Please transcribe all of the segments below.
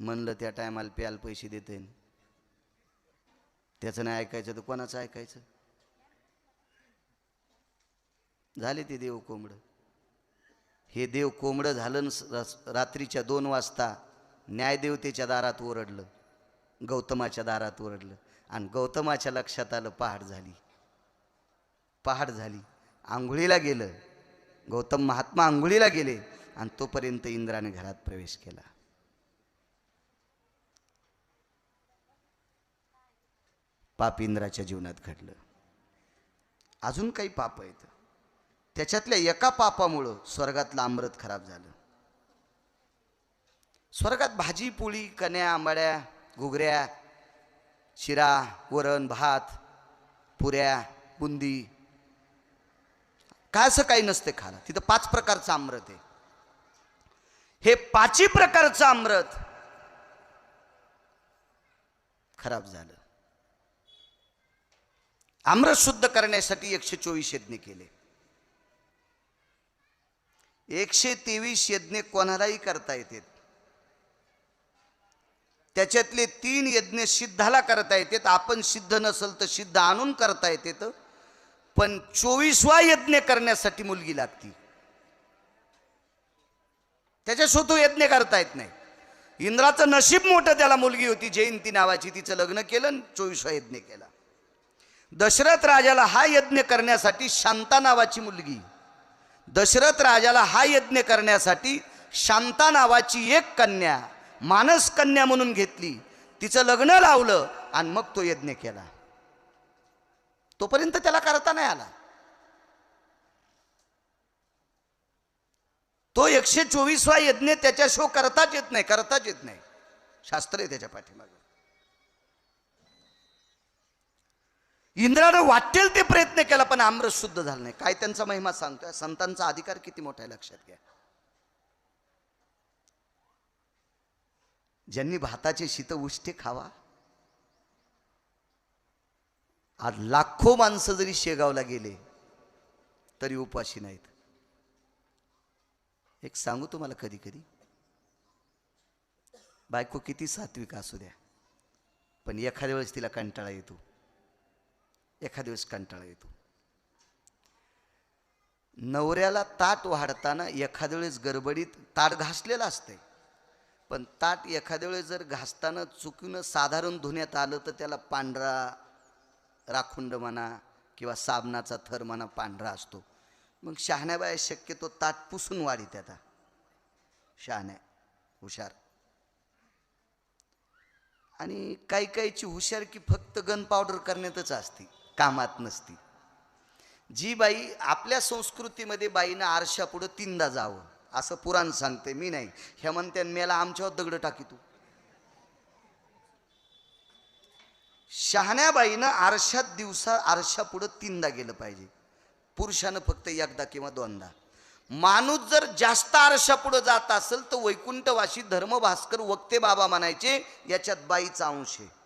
म्हणलं त्या टायमाला प्याल पैसे देते त्याचं नाही ऐकायचं तर कोणाचं ऐकायचं? झाले ते देव कोंबडं. हे देव कोंबडं झालं न रात्रीच्या दोन वाजता न्यायदेवतेच्या दारात ओरडलं. गौतमाच्या दारात ओरडलं. आणि गौतमाच्या लक्षात आलं पहाड झाली. पहाड झाली. आंघोळीला गेलं. गौतम महात्मा आंघोळीला गेले आणि तोपर्यंत इंद्राने घरात प्रवेश केला. पाप इंद्राच्या जीवनात घडलं. अजून काही पाप आहेत. त्याच्यातल्या एका पापामुळं स्वर्गातलं अमृत खराब झालं. स्वर्गात भाजी पोळी कन्या आंबाड्या घुगऱ्या शिरा वरण भात पुऱ्या बुंदी. काय असं काही नसते खाला तिथं पाच प्रकारचं अमृत आहे. हे पाचही प्रकारचं अमृत खराब झालं. आम्र शुद्ध करण्यासाठी एकशे चोवीस यज्ञ केले. एकशे तेवीस यज्ञ कोणालाही करता येतात. त्याच्यातले तीन यज्ञ सिद्धाला करता येतात. आपण सिद्ध नसल तर सिद्ध आणून करता येते पण चोवीसवा यज्ञ करण्यासाठी मुलगी लागती. त्याच्यासोबत तो यज्ञ करता येत नाही. इंद्राचं नशीब मोठं त्याला मुलगी होती जयंती नावाची. तिचं लग्न केलं चोवीसवा यज्ञ केला. दशरथ राजाला हा यज्ञ करण्यासाठी शांता नावाची मुलगी. दशरथ राजाला हा यज्ञ करण्यासाठी शांता नावाची एक कन्या मानस कन्या म्हणून घेतली. तिचं लग्न लावलं आणि मग तो यज्ञ केला. तोपर्यंत त्याला करता नाही आला. तो एकशे चोवीसवा यज्ञ त्याच्या शो करताच येत नाही करताच येत नाही. शास्त्र आहे त्याच्या पाठीमागे. इंद्रानं वाटेल ते प्रयत्न केला पण अमृत शुद्ध झालं नाही. काय त्यांचा महिमा सांगतोय? संतांचा अधिकार किती मोठा आहे लक्षात घ्या. ज्यांनी भाताचे शीत उष्टे खावा आज लाखो माणसं जरी शेगावला गेले तरी उपाशी नाहीत. एक सांगू तुम्हाला कधी कधी बायको किती सात्विक असू द्या पण एखाद्या वेळेस तिला कंटाळा येतो. एखाद दिवस कंटाळा येतो. नवऱ्याला ताट वाढताना एखाद्या वेळेस गडबडीत ताट घासलेलं असतंय. पण ताट एखाद्या वेळेस जर घासताना चुकीनं साधारण धुण्यात आलं तर त्याला पांढरा राखुंड म्हणा किंवा साबणाचा थर म्हणा पांढरा असतो. मग शहाण्याबाया शक्यतो ताट पुसून वाढीत आता शहाण्या हुशार. आणि काही काहीची हुशार की फक्त गन पावडर करण्यातच असते. कामात नसती. जी बाई आपल्या संस्कृतीमध्ये बाईनं आरशापुढं तीनदा जावं असं पुराण सांगते. मी नाही. हेमंत्यान मेला आमच्यावर दगड टाकी तू. शहाण्याबाईनं आरशात दिवसा आरशापुढं तीनदा गेलं पाहिजे. पुरुषानं फक्त एकदा किंवा दोनदा. माणूस जर जास्त आरशापुढं जात असेल तर वैकुंठवाशी धर्मभास्कर वक्ते बाबा म्हणायचे याच्यात बाईचा अंश आहे.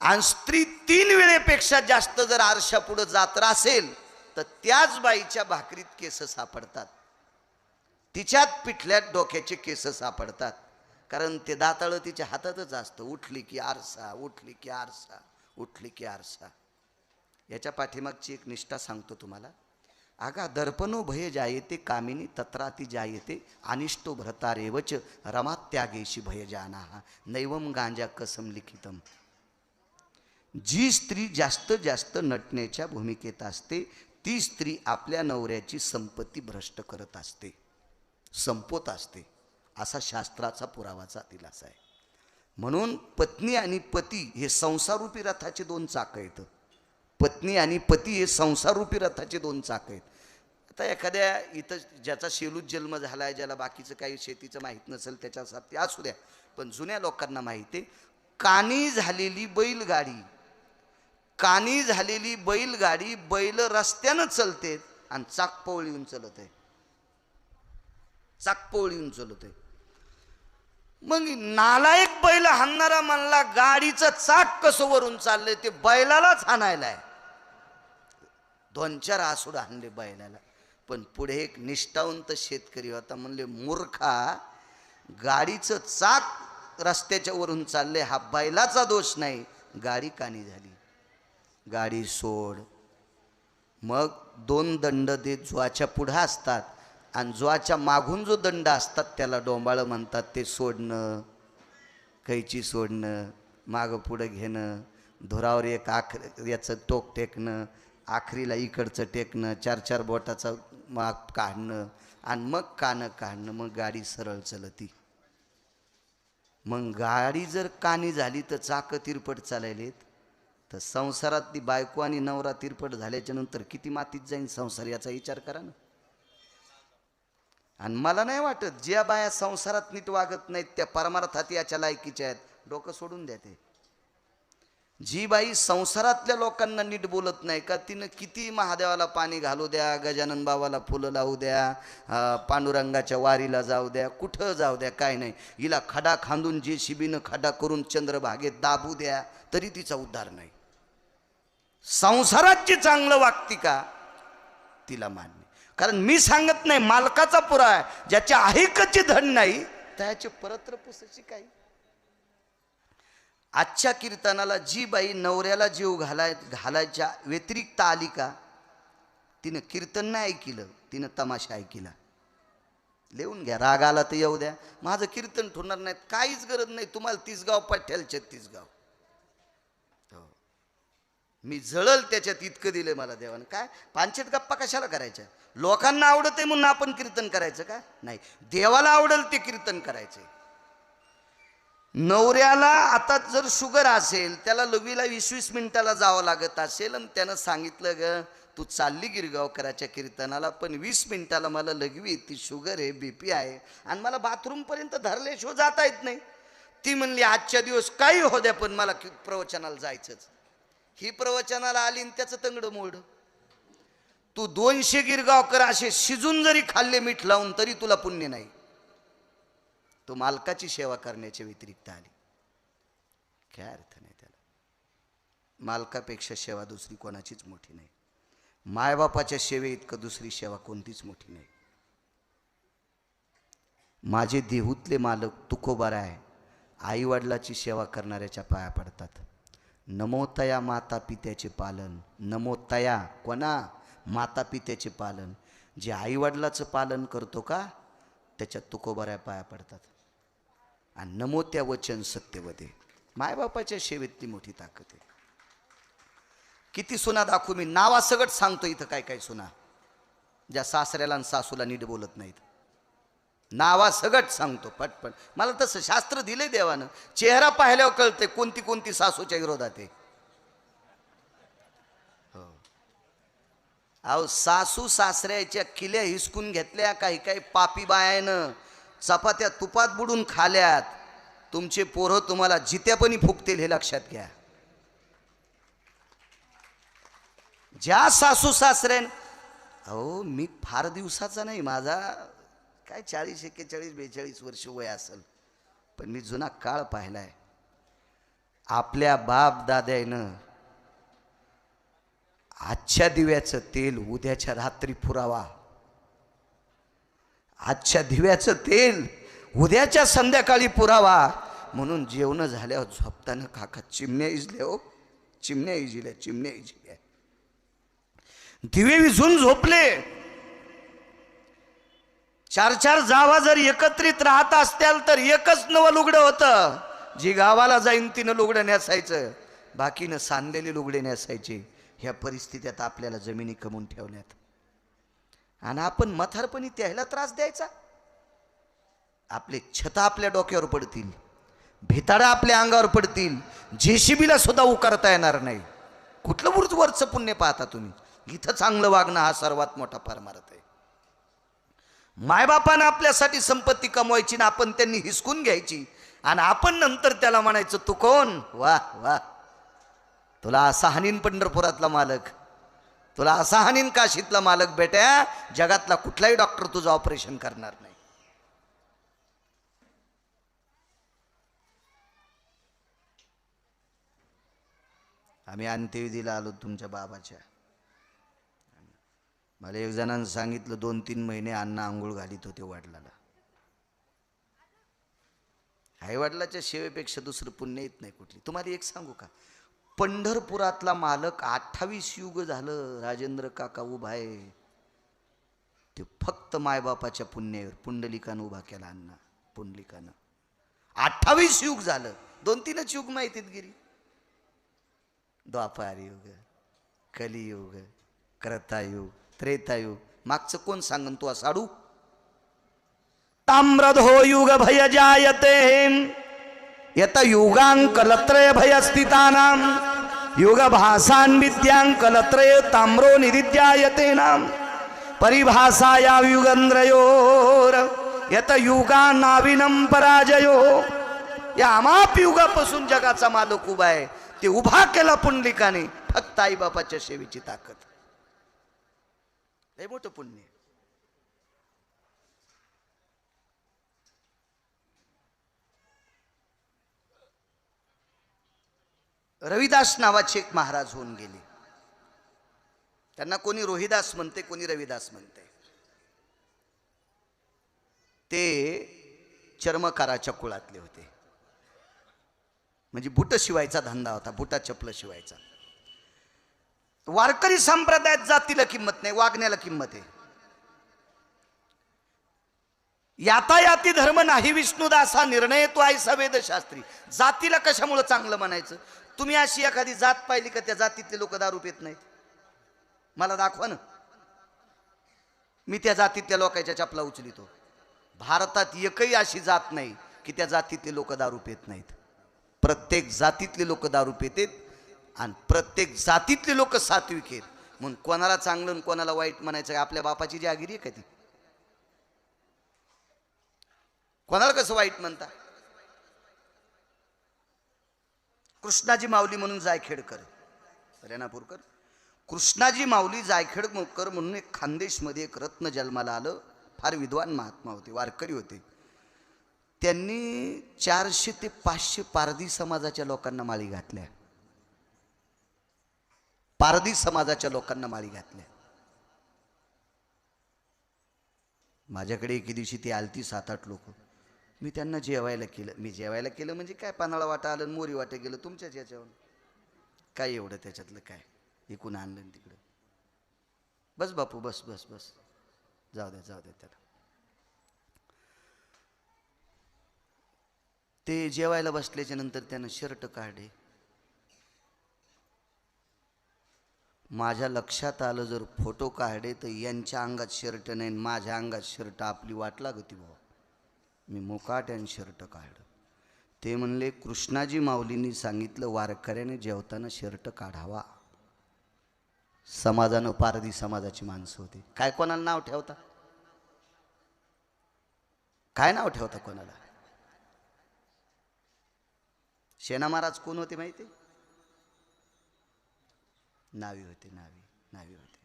आणि स्त्री तीन वेळेपेक्षा जास्त जर आरशापुढं जात्रा जात असेल तर त्याच बाईच्या भाकरीत केस सापडतात. तिच्यात पिठल्यात डोक्याचे केस सापडतात. कारण ते दाताळं तिच्या हातातच असतं. उठली की आरसा उठली की आरसा उठली की आरसा. याच्या पाठीमागची एक निष्ठा सांगतो तुम्हाला. आगा दर्पणो भय जायते कामिनी तत्राती जायते अनिष्टो भ्रतारेवच रमात्यागेशी भय जाना नैवम गांजा कसम लिखितम? जी स्त्री जास्त जास्त नटण्याच्या भूमिकेत असते ती स्त्री आपल्या नवऱ्याची संपत्ती भ्रष्ट करत असते संपवत असते असा शास्त्राचा पुरावाचा दिलासा आहे. म्हणून पत्नी आणि पती हे संसारूपी रथाचे दोन चाक आहेत. पत्नी आणि पती हे संसारूपी रथाचे दोन चाक आहेत. आता एखाद्या इथं ज्याचा शेलूच जन्म झाला आहे ज्याला बाकीचं काही शेतीचं माहीत नसेल त्याच्यासाठी असू द्या. पण जुन्या लोकांना माहिती आहे कानी झालेली बैलगाडी कानी झालेली बैलगाडी बैल रस्त्यानं चलते आणि चाकपवळ येऊन चलत आहे. चाकपवळ येऊन चलत आहे. मग नालायक बैल हाणणारा म्हणला गाडीचं चाक कसं वरून चाललंय? ते बैलालाच हाणायला आहे. दोन चार आसूड हाणले बैलाला. पण पुढे एक निष्ठावंत शेतकरी होता म्हणले मूर्खा गाडीचं चाक रस्त्याच्या वरून चालले हा बैलाचा दोष नाही गाडी कानी झाली. गाडी सोड. मग दोन दंड देत ज्वाच्या पुढं असतात. आणि ज्वाच्या मागून जो दंड असतात त्याला डोंबाळं म्हणतात ते सोडणं कैची सोडणं मागं पुढं घेणं धुरावर एक आख याचं टोक टेकणं आखरीला इकडचं टेकणं चार चार बोटाचं माग काढणं आणि मग कानं काढणं मग गाडी सरळ चलती. मग गाडी जर कानी झाली तर चाकं तिरपट चालायलेत. तर संसारातली बायको आणि नवरा तिरपट झाल्याच्यानंतर किती मातीत जाईन संसार याचा विचार करा ना. आणि मला नाही वाटत ज्या बाया संसारात नीट वागत नाहीत त्या परमार्थात याच्या लायकीच्या आहेत. डोकं सोडून द्या ते. जी बाई संसारातल्या लोकांना नीट बोलत नाही का तिनं किती महादेवाला पाणी घालू द्या गजानन बाबाला फुलं लावू द्या पांडुरंगाच्या वारीला जाऊ द्या कुठं जाऊ द्या काय नाही. हिला खडा खांदून जे शिबीनं खडा करून चंद्रभागेत दाबू द्या तरी तिचा उद्धार नाही. संसारात चांगलं वागती का? तिला मान्य. कारण मी सांगत नाही मालकाचा पुरा आहे. ज्याच्या ऐकचे धन नाही त्याचे परत्र पुसाची काही. आजच्या कीर्तनाला जी बाई नवऱ्याला जीव घालाय घालायच्या व्यतिरिक्त आली का? तिनं कीर्तन नाही ऐकिलं तिनं तमाशा ऐकिला. लिहून घ्या राग आला तर येऊ द्या. माझं कीर्तन ठोणार नाहीत काहीच गरज नाही. तुम्हाला तिसगाव पठ्याल छत्तीसगाव गाव. मी जळल त्याच्यात इतकं दिलं मला देवानं. काय? पांचट गप्पा कशाला करायच्या? लोकांना आवडत आहे म्हणून आपण कीर्तन करायचं का? नाही. देवाला आवडेल ते कीर्तन करायचंय नवऱ्याला आता जर शुगर असेल त्याला लघवीला वीस वीस मिनिटाला जावं लागत असेल आणि त्यानं सांगितलं ग तू चालली गिरगावकराच्या कीर्तनाला पण वीस मिनिटाला मला लघवी ती शुगर आहे बीपी आहे आणि मला बाथरूमपर्यंत धरल्याशिवाय जाता येत नाही. ती म्हणली आजच्या दिवस काही हो द्या पण मला प्रवचनाला जायचंच. ही प्रवचनाला आली आणि त्याचं तंगड मोड. तू दोनशे गिरगावकर असे शिजून जरी खाल्ले मीठ लावून तरी तुला पुण्य नाही. तू मालकाची सेवा करण्याच्या व्यतिरिक्त आली. काय अर्थ नाही त्याला. मालकापेक्षा सेवा दुसरी कोणाचीच मोठी नाही. मायबापाच्या सेवे इतकं दुसरी सेवा कोणतीच मोठी नाही. माझे देहूतले मालक तुकोबार आहे. आईवडिलाची सेवा करणाऱ्याच्या पाया पडतात. नमोतया माता पित्याचे पालन. नमोतया कोणा? माता पित्याचे पालन. जे आईवडिलाचं पालन करतो का त्याच्यात तुकोबऱ्या पाया पडतात. आणि नमो त्या वचन सत्यवते मायबापाच्या सेवेतली मोठी ताकद आहे. किती सुना दाखवू मी. नावासगट सांगतो इथं काय काय सुना. ज्या सासऱ्याला आणि सासूला नीट बोलत नाहीत. नावासगट सांगतो पटपट. मला तसं शास्त्र दिले देवानं. चेहरा पाहिल्यावर कळते कोणती कोणती सासूच्या विरोधात आहे. हो. अहो सासू सासऱ्याच्या किल्या हिसकून घेतल्या काही काही पापी बायानं चपात्या तुपात बुडून खाल्यात. तुमचे पोरं तुम्हाला जित्यापणी फुकतील हे लक्षात घ्या. ज्या सासू सासऱ्यान अहो मी फार दिवसाचा नाही माझा काय चाळीस एक्केचाळीस बेचाळीस वर्ष वय असेल. पण मी जुना काळ पाहिलाय. आपल्या बाप दाद्यानं आजच्या दिव्याचं तेल उद्याच्या रात्री पुरावा. आजच्या दिव्याचं तेल उद्याच्या संध्याकाळी पुरावा. म्हणून जेवण झाल्यावर झोपताना काका चिमण्या इजल्या हो. चिमण्या इजिल्या चिमण्या इजिल्या. दिवे विझून झोपले. चार चार जावा जर एकत्रित राहत असत्याल तर एकच नवं लुगडं होतं. जी गावाला जाईन तिनं लुगडं नेसायचं. बाकीनं सांधलेली लुगडे नेसायचे. ह्या परिस्थितीत आपल्याला जमिनी कमवून ठेवल्यात आणि आपण मथारपणी त्याला त्रास द्यायचा. आपले छता आपल्या डोक्यावर पडतील. भिताडा आपल्या अंगावर पडतील. जेसीबीला सुद्धा उकारता येणार नाही. कुठलं वरच वरचं पुण्य पाहता तुम्ही? इथं चांगलं वागणं हा सर्वात मोठा परमार्थ आहे. मायबापानं आपल्यासाठी संपत्ती कमवायची ना आपण त्यांनी हिसकून घ्यायची. आणि आपण नंतर त्याला म्हणायचं तू कोण? वा वा तुला असा हानीन पंढरपुरातला मालक. तुला असा हानीन काशीतला मालक बेट्या. जगातला कुठलाही डॉक्टर तुझं ऑपरेशन करणार नाही. आम्ही अंत्यविधीला आलो तुमच्या बाबाच्या. मला एक जणांनं सांगितलं दोन तीन महिने अन्न आंघोळ घालीत होते वाटलाला आई वडिलाच्या सेवेपेक्षा दुसरं पुण्य येत नाही कुठली. तुम्हाला एक सांगू का? पंढरपुरातला मालक अठ्ठावीस युग झालं राजेंद्र काका उभा आहे. ते फक्त मायबापाच्या पुण्यावर पुंडलिकानं उभा केला अण्णा पुंडलिकानं. अठ्ठावीस युग झालं. दोन तीनच युग माहितीत गिरी. द्वापार युग कलियुग क्रतायुग त्रेतायुग मागचं कोण सांगन तू साडू ताम्रधो हो युग भय जायते यत युगांकलत्रय भय स्थितानाम युग भासान विद्यांकलत्रय ताम्रो निरिद्यायते नाम. परिभाषाया युगंद्रयोर यत युगा नाविनम पराजयो. या अमाप युगापासून जगाचा मालक उभा आहे. ते उभा केला पुंडलिकाने. फक्त आईबापाच्या सेवेची ताकद. लय मोठं पुण्य रविदास नावाचे एक महाराज होऊन गेले. त्यांना कोणी रोहिदास म्हणते कोणी रविदास म्हणते. ते चर्मकाराच्या कुळातले होते. म्हणजे बुट शिवायचा धंदा होता बुटा चपलं शिवायचा. वारकरी संप्रदायात जातीला किंमत नाही वागण्याला किंमत आहे. यातायाती धर्म नाही विष्णूदा असा निर्णय तो आहे वेदशास्त्री जातीला कशामुळं चांगलं म्हणायचं? तुम्ही अशी एखादी जात पाहिली का त्या जातीतले लोक दारू पेत नाहीत? मला दाखवा ना. मी त्या जातीतल्या लोकांच्या चपला उचलितो. भारतात एकही अशी जात नाही की त्या जातीतले लोक दारू पेत नाहीत. प्रत्येक जातीतले लोक दारू पेतेत आणि प्रत्येक जातीतले लोक सात्विक आहेत. म्हणून कोणाला चांगलं आणि कोणाला वाईट म्हणायचं आपल्या बापाची जागिरी आहे का ती? कोणाला कसं वाईट म्हणता? कृष्णाजी माऊली म्हणून जायखेडकर. रेणापूरकर. कृष्णाजी माऊली जायखेडकर म्हणून एक खानदेशमध्ये एक रत्न जन्माला आलं. फार विद्वान महात्मा होते वारकरी होते. त्यांनी चारशे ते पाचशे पारधी समाजाच्या लोकांना माळी घातल्या. पारधी समाजाच्या लोकांना माळी घातल्या माझ्याकडे एके दिवशी ती आलती सात आठ लोक. मी त्यांना जेवायला केलं. मी जेवायला केलं म्हणजे काय? पानाळा वाटा आलं मोरी वाटा गेलं तुमच्याच याच्यावर काय एवढं त्याच्यातलं काय? इकून आणलं तिकडं. बस बापू बस बस बस. जाऊ द्या जाऊ द्या त्याला. ते जेवायला बसल्याच्या नंतर त्यानं शर्ट काढले. माझ्या लक्षात आलं जर फोटो काढे तर यांच्या अंगात शर्ट नाही आणि माझ्या अंगात शर्ट आपली वाट लागती भाऊ. मी मुकाट आणि शर्ट काढलं. ते म्हणले कृष्णाजी माऊलींनी सांगितलं वारकऱ्याने जेवताना शर्ट काढावा. समाजानं पारधी समाजाची माणसं होती. काय कोणाला नाव ठेवता? काय नाव ठेवता कोणाला? शेना महाराज कोण होते माहिती? नावी होते नावी नावी होते.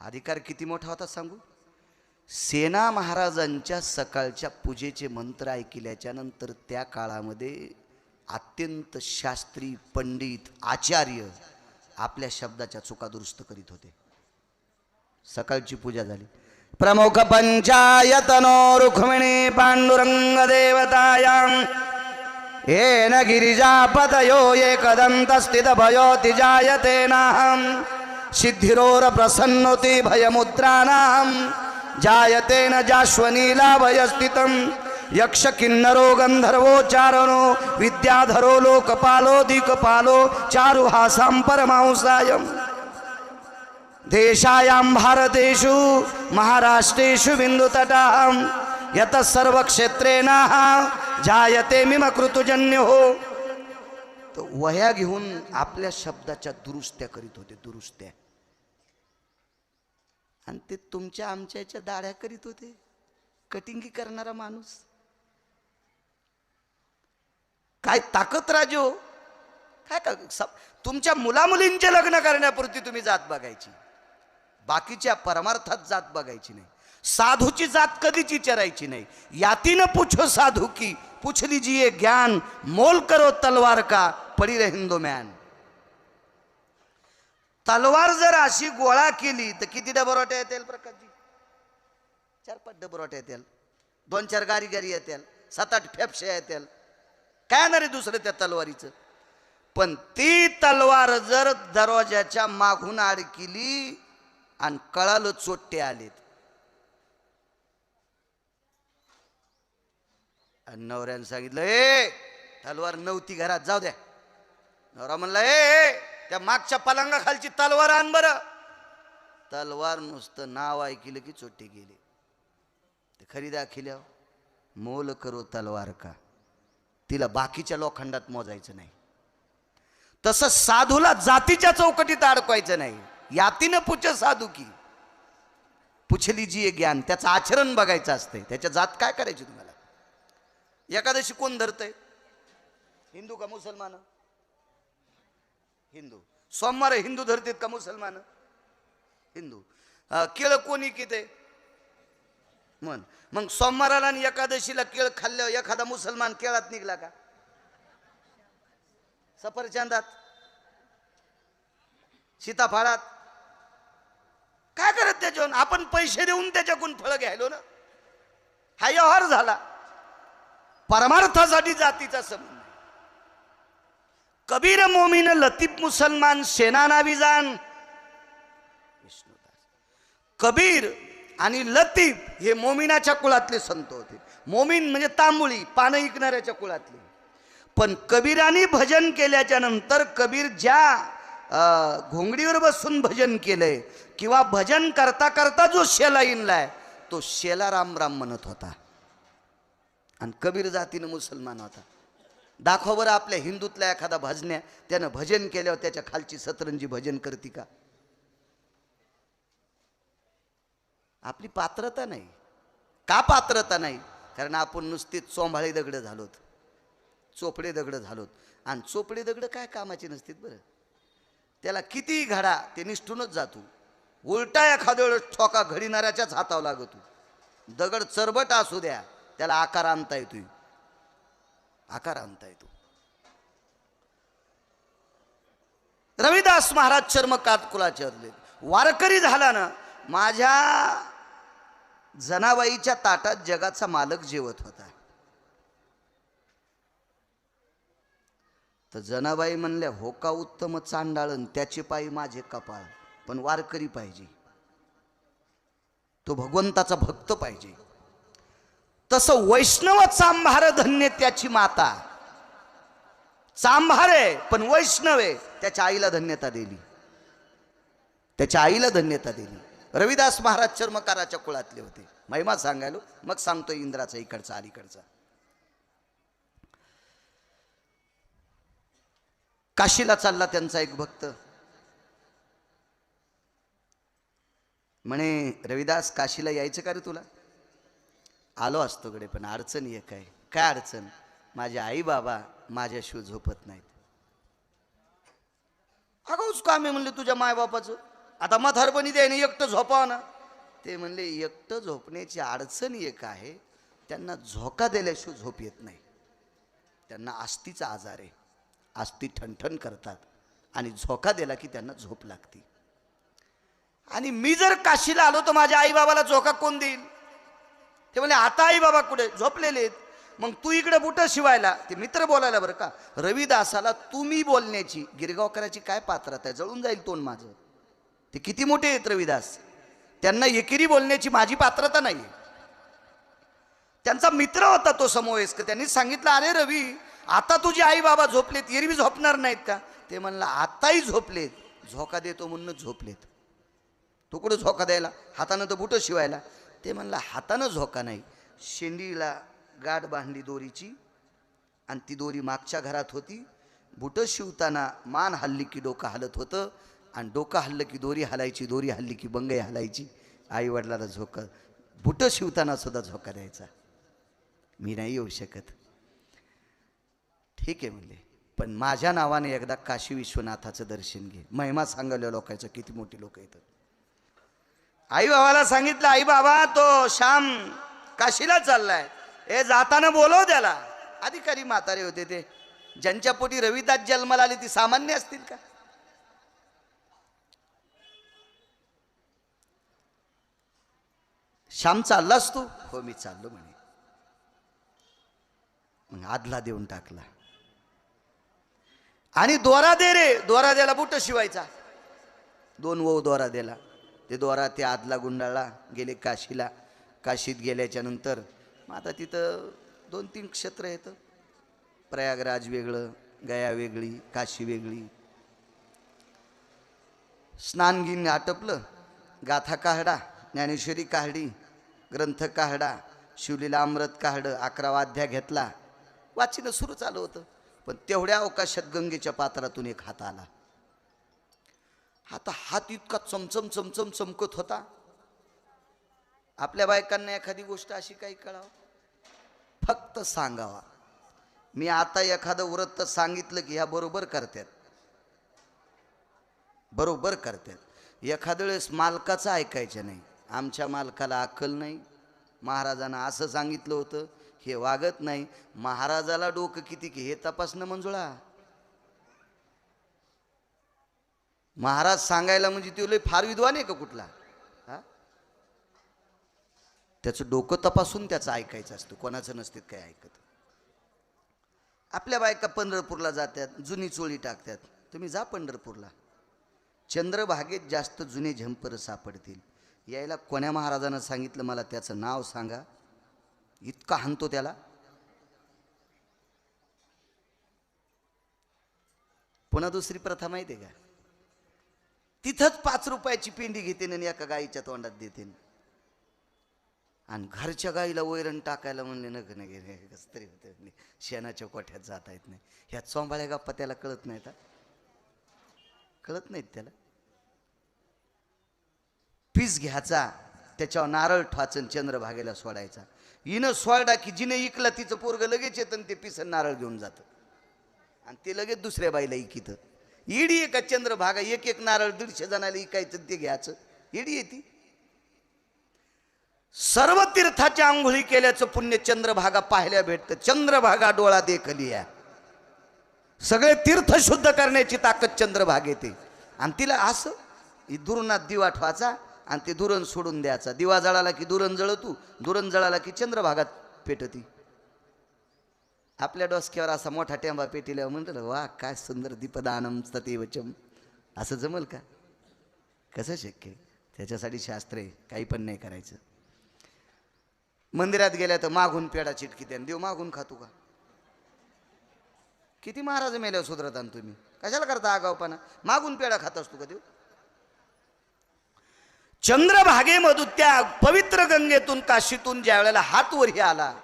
अधिकार किती मोठा होता सांगू? सेना महाराजांच्या सकाळच्या पूजेचे मंत्र ऐकल्याच्या नंतर त्या काळामध्ये अत्यंत शास्त्री पंडित आचार्य आपल्या शब्दाच्या चुका दुरुस्त करीत होते. सकाळची पूजा झाली. प्रमुख पंचायतनो रुक्मिणी पांडुरंग देवतायाम येन गिरिजापतयो एकदन्तस्थित भयोति जायते नाहं सिद्धिरोर भयमुद्राणां जायते न जाश्वनीला गन्धर्वो चारणो विद्याधरो लोकपालो दिक्पालो चारुहासां परमांसायम्। देशायां भारतेषु महाराष्ट्रेषु बिन्दुतटां यतः सर्वक्षेत्रेणाः जायते मिमकृतजन्य हो. तर वह्या घेऊन आपल्या शब्दाच्या दुरुस्त्या करीत होते दुरुस्त्या. आणि ते तुमच्या आमच्या याच्या दाढ्या करीत होते. कटिंगी करणारा माणूस. काय ताकद राजो. काय का तुमच्या मुलामुलींचे लग्न करण्यापुरती तुम्ही जात बघायची. बाकीच्या परमार्थात जात बघायची नाही. साधूची जात कधीच विचारायची नाही. यातीनं पूछो साधू की पूछ लीजिए ज्ञान मोल करो तलवार का पडी रे हिंदू मॅन तलवार जर अशी गोळा केली तर किती डबरोट्या येतील प्रकाशजी? चार पाच डबरोट्या येतील. दोन चार गारी गारी येतील. सात आठ फेपशे येतील. काय ना रे दुसरं त्या तलवारीचं? पण ती तलवार जर दरवाजाच्या मागून आड केली आणि कळालं चोट्टे आलेत. आणि नवऱ्यानं सांगितलं ए तलवार नव्हती घरात जाऊ द्या. नवरा म्हणला ए त्या मागच्या पलंगाखालची तलवार आण बरं. तलवार नुसतं नाव ऐकलं की चोट्टे गेले. ते खरी दाखिल्या मोल करो तलवार का? तिला बाकीच्या लोखंडात मोजायचं नाही. तसं साधूला जातीच्या चौकटीत अडकवायचं नाही. यातीनं पुछ साधू की. पुछली जी ज्ञान त्याचं आचरण बघायचं असतंय. त्याच्या जात काय करायची तुम्हाला? एकादशी कोण धरतंय? हिंदू का मुसलमान? हिंदू. सोमवार हिंदू धरतेत का मुसलमान? हिंदू. केळ कोणी किते? म्हण. मग सोमवाराला आणि एकादशीला केळ खाल्ल्यावर एखादा मुसलमान केळात निघला का? सफरचंदात? सीताफळात? काय करत त्याच्यावर? आपण पैसे देऊन त्याच्याकडून फळं घ्यायलो ना? हा व्यवहार झाला. परमार्थासाठी जातीचा संबंध कबीर मोमीन लतीफ मुसलमान सेना जाण. विष्णुदास कबीर आणि लतीफ हे मोमिनाच्या कुळातले संत होते. मोमीन म्हणजे तांबुळी पानं ऐकणाऱ्याच्या कुळातले. पण कबीराने भजन केल्याच्यानंतर कबीर ज्या घोंगडीवर बसून भजन केलंय किंवा भजन करता करता जो शेला इनलाय तो शेला राम राम म्हणत होता. आणि कबीर जातीनं मुसलमान होता. दाखव बरं आपल्या हिंदूतल्या एखादा भजन्या त्यानं भजन केल्यावर त्याच्या खालची सतरंजी भजन करते का? आपली पात्रता नाही. का पात्रता नाही? कारण आपण नुसतीच चोंभाळे दगडं झालोत. चोपडे दगडं झालोत. आणि चोपडे दगडं काय कामाचे नसतीत बरं? त्याला किती घडा ते निष्ठूनच जातो उलटा एखाद्या वेळेस ठोका घडीणाऱ्याच्याच हातावर लागतो. दगड चरबट असू द्या. त्याला आकार आणता येतोय. आकार आणता येतो. रविदास महाराज चर्मकात कुलाचे अदले वारकरी झाला ना माझ्या जनाबाईच्या ताटात जगाचा मालक जेवत होता. तर जनाबाई म्हणल्या हो का उत्तम चांडाळन त्याचे पायी माझे कपाळ? पण वारकरी पाहिजे. तो भगवंताचा भक्त पाहिजे. तसं वैष्णव चांभार धन्य त्याची माता. चांभार आहे पण वैष्णव आहे त्याच्या आईला धन्यता दिली. त्याच्या आईला धन्यता दिली. रविदास महाराज चर्मकाराच्या कुळातले होते. महिमा सांगायलो मग सांगतो इंद्राचा इकडचा अलीकडचा. काशीला चालला त्यांचा एक भक्त. म्हणे रविदास काशीला यायचं का रे तुला? आलो असतोकडे पण अडचण एक आहे. काय अडचण? माझे आई बाबा माझ्याशिवाय झोपत नाहीत. अगोच काम आहे म्हणले तुझ्या मायबापाचं आता म्हातारपणी त्याने एकटं झोपावं ना. ते म्हणले एकटं झोपण्याची अडचण एक आहे. त्यांना झोका दिल्याशिवाय झोप येत नाही. त्यांना आस्तीचा आजार आहे. आस्ती ठणठण करतात आणि झोका दिला की त्यांना झोप लागते. आणि मी जर काशीला आलो तर माझ्या आईबाबाला झोका कोण देईल? ते म्हणले आता आई बाबा कुठे? झोपलेले आहेत. मग तू इकडे बुट शिवायला? ते मित्र बोलायला बरं का? रविदासाला तुम्ही बोलण्याची गिरगावकराची काय पात्रता आहे? जळून जाईल तोंड माझं. ते किती मोठे आहेत रविदास? त्यांना एकेरी बोलण्याची माझी पात्रता नाही त्यांचा मित्र होता तो समोयस्क त्यांनी सांगितलं अरे रवी आता तुझे आई बाबा झोपलेत एरवी झोपणार नाहीत का? ते म्हणलं आताही झोपलेत. झोका देतो म्हणून झोपलेत. तो कुठं झोका द्यायला? हातानं तर बुटं शिवायला. ते म्हणला हातानं झोका नाही. शेंडीला गाठ बांधली दोरीची आणि ती दोरी मागच्या घरात होती. बुटं शिवताना मान हल्ली की डोकं हलत होतं आणि डोकं हल्लं की दोरी हलायची दोरी हल्ली की बंगई हलायची. आई वडिलाला झोका बुटं शिवताना सुद्धा झोका द्यायचा. मी नाही येऊ शकत. ठीक आहे म्हणले. पण माझ्या नावाने एकदा काशी विश्वनाथाचं दर्शन घे. महिमा सांगायला लोकांचं किती मोठी लोक येतात. आई बाबाला सांगितलं आई बाबा तो श्याम काशीला चाललाय. हे जाताना बोलव त्याला. अधिकारी म्हातारे होते ते. ज्यांच्या पोटी रविदास जन्माला आली ती सामान्य असतील का? श्याम चाललास तू? हो मी चाललो म्हणे. मग आदला देऊन टाकला. आणि दोरा दे रे. दोरा द्याला बुट शिवायचा. दोन वऊ दोरा दिला. ते दोरा ते आदला गुंडाळला गेले काशीला. काशीत गेल्याच्यानंतर मग आता तिथं दोन तीन क्षेत्र येतं प्रयागराज वेगळं गया वेगळी काशी वेगळी. स्नानगिन आटपलं. गाथा काहडा ज्ञानेश्वरी काहडी ग्रंथ काहडा शिवलीला अमृत काहडं अकरा अध्याय घेतला. वाचिनं सुरू चालू होतं. पण तेवढ्या अवकाशात गंगेच्या पात्रातून एक हात आला. आता हात इतका चमचम चमचम चमकत होता. आपल्या बायकांना एखादी गोष्ट अशी काही कळावं? फक्त सांगावा. मी आता एखादं व्रत सांगितलं की ह्या बरोबर करतात बरोबर करतात एखाद्या वेळेस मालकाचं ऐकायचं नाही. आमच्या मालकाला अक्कल नाही. महाराजांना असं सांगितलं होतं हे वागत नाही. महाराजाला डोकं किती की हे तपासणं मंजुळा. महाराज सांगायला म्हणजे तो लय फार विद्वान आहे का कुठला? हा? त्याचं डोकं तपासून त्याचं ऐकायचं असतं कोणाचं नसते काय ऐकत. आपल्या बायका पंढरपूरला जातात जुनी चोळी टाकतात तुम्ही जा पंढरपूरला. चंद्रभागेत जास्त जुने झंपर सापडतील. यायला कोण्या महाराजानं सांगितलं मला त्याचं नाव सांगा? इतका हाणतो त्याला. पुन्हा दुसरी प्रथा माहिती आहे का? तिथंच पाच रुपयाची पिंडी घेते आणि एका गाईच्या तोंडात देते आणि घरच्या गाईला वैरण टाकायला म्हणले नग नाही कसं तरी होते शेणाच्या कोठ्यात जाता येत नाही ह्या चोंबाळ्या गप्पा त्याला कळत नाहीत कळत नाहीत त्याला. पीस घ्यायचा त्याच्यावर नारळ ठवाचन चंद्रभागेला सोडायचा. हिनं सोडा की जिने इकला तिचं पोरग लगेच येतं आणि ते पिस नारळ घेऊन जातं. आणि ते लगेच दुसऱ्या बाईला इकितं. इडी एका चंद्रभागा एक एक नारळ दीडशे जणाला इकायचं ते घ्यायचं. इडी ती. सर्व तीर्थाच्या आंघोळी केल्याचं पुण्य चंद्रभागा पाहायला भेटतं. चंद्रभागा डोळा देखलिया सगळे तीर्थ शुद्ध करण्याची ताकद चंद्रभाग येते. आणि तिला असं ही दुरणात दिवा ठवाचा आणि ते दुरण सोडून द्यायचा. दिवा जळाला की दुरण जळतू दुरण जळाला की चंद्रभागात पेटती. आपल्या डोसक्यावर असा मोठा टेंबा पेटीला म्हणलं वा काय सुंदर दीपदानम सतेवचम असं जमल का? कसं शक्य? त्याच्यासाठी शास्त्र आहे काही पण नाही करायचं. मंदिरात गेल्या तर मागून पेडा चिटकी त्याने. देव मागून खातो का? किती महाराज मेल्यावर सुधरता तुम्ही? कशाला करता आगावपणा मागून पेडा खात असतो का देव? चंद्रभागेमधून त्या पवित्र गंगेतून काशीतून ज्या वेळेला हात वरही आला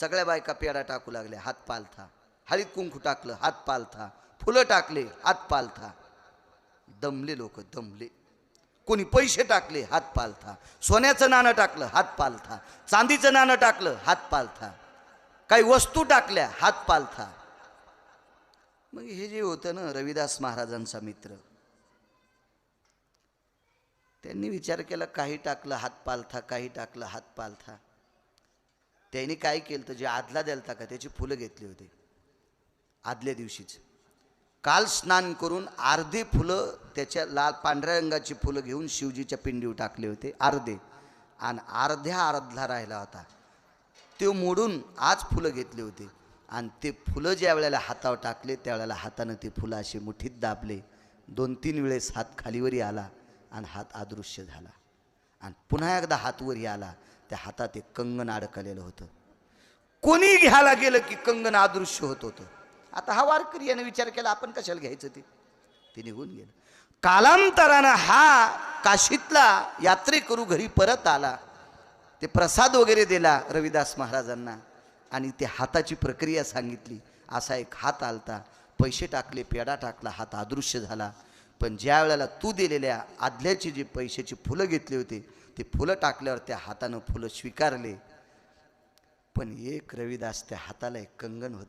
सगळ्या बायका पेडा टाकू लागल्या हात पालथा. हळीत कुंकू टाकलं हात पालथा. फुलं टाकले हात पालथा. दमले लोक दमले. कोणी पैसे टाकले हात पालथा. सोन्याचं नाणं टाकलं हात पालथा. चांदीचं नाणं टाकलं हात पालथा. काही वस्तू टाकल्या हात पालथा. मग हे जे होतं ना रविदास महाराजांचा मित्र. त्यांनी विचार केला काही टाकलं हात पालथा काही टाकलं हात पालथा. त्यांनी काय केलं तर जे आदला द्यालता का? त्याची फुलं घेतली होती. आदल्या दिवशीच. काल स्नान करून अर्धे फुलं त्याच्या लाल पांढऱ्या रंगाची फुलं घेऊन शिवजीच्या पिंडीवर टाकले होते अर्धे. आणि अर्ध्या अर्धला राहिला होता. ते मोडून आज फुलं घेतले होते. आणि ते फुलं ज्या वेळेला हातावर टाकले त्यावेळेला हातानं ते फुलं असे मुठीत दाबले. दोन तीन वेळेस हात खालीवरही आला आणि हात अदृश्य झाला. आणि पुन्हा एकदा हातवरही आला. त्या हातात एक कंगन अडकलेलं होतं. कोणी घ्यायला गेलं की कंगन अदृश्य होत होतं? आता हा वारकरी याने विचार केला आपण कशाला घ्यायचं ते? ते निघून गेलं. कालांतरानं हा काशीतला यात्रेकरू घरी परत आला. ते प्रसाद वगैरे दिला रविदास महाराजांना आणि ते हाताची प्रक्रिया सांगितली. असा एक हात आलता. पैसे टाकले पेडा टाकला हात अदृश्य झाला. पण ज्या वेळेला तू दिलेल्या आदल्याची जी पैशाची फुलं घेतली होती ते फुलं टाकल्यावर त्या हातानं फुलं स्वीकारले. पण एक रविदास त्या हाताला एक कंगन होतं.